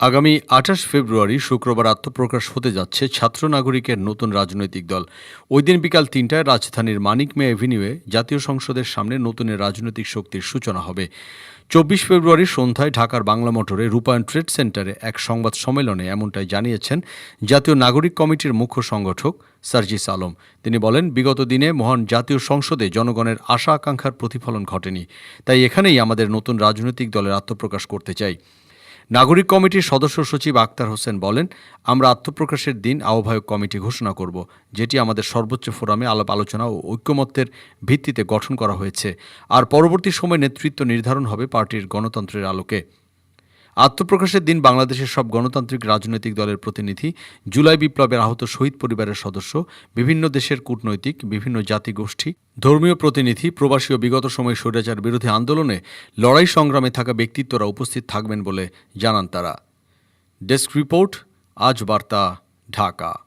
আগামী আঠাশ ফেব্রুয়ারি শুক্রবার আত্মপ্রকাশ হতে যাচ্ছে ছাত্র নাগরিকের নতুন রাজনৈতিক দল। ওই দিন বিকাল তিনটায় রাজধানীর মানিক মে এভিনিউয়ে জাতীয় সংসদের সামনে নতুন রাজনৈতিক শক্তির সূচনা হবে। চব্বিশ ফেব্রুয়ারি সন্ধ্যায় ঢাকার বাংলা মোটরে রূপায়ণ ট্রেড সেন্টারে এক সংবাদ সম্মেলনে এমনটাই জানিয়েছেন জাতীয় নাগরিক কমিটির মুখ্য সংগঠক সার্জিস আলম। তিনি বলেন, বিগত দিনে মহান জাতীয় সংসদে জনগণের আশা আকাঙ্ক্ষার প্রতিফলন ঘটেনি। তাই এখানেই আমাদের নতুন রাজনৈতিক দলের আত্মপ্রকাশ করতে চাই। নাগরিক কমিটির সদস্য সচিব আক্তার হোসেন বলেন, আমরা আত্মপ্রকাশের দিন আহ্বায়ক কমিটি ঘোষণা করব, যেটি আমাদের সর্বোচ্চ ফোরামে আলাপ আলোচনা ও ঐক্যমত্যের ভিত্তিতে গঠন করা হয়েছে। আর পরবর্তী সময় নেতৃত্ব নির্ধারণ হবে পার্টির গণতন্ত্রের আলোকে। আত্মপ্রকাশের দিন বাংলাদেশের সব গণতান্ত্রিক রাজনৈতিক দলের প্রতিনিধি, জুলাই বিপ্লবের আহত শহীদ পরিবারের সদস্য, বিভিন্ন দেশের কূটনৈতিক, বিভিন্ন জাতিগোষ্ঠী, ধর্মীয় প্রতিনিধি, প্রবাসী ও বিগত সময়ে স্বৈরাচার বিরোধী আন্দোলনে লড়াই সংগ্রামে থাকা ব্যক্তিত্বরা উপস্থিত থাকবেন বলে জানান তারা। ডেস্ক রিপোর্ট, আজ বার্তা, ঢাকা।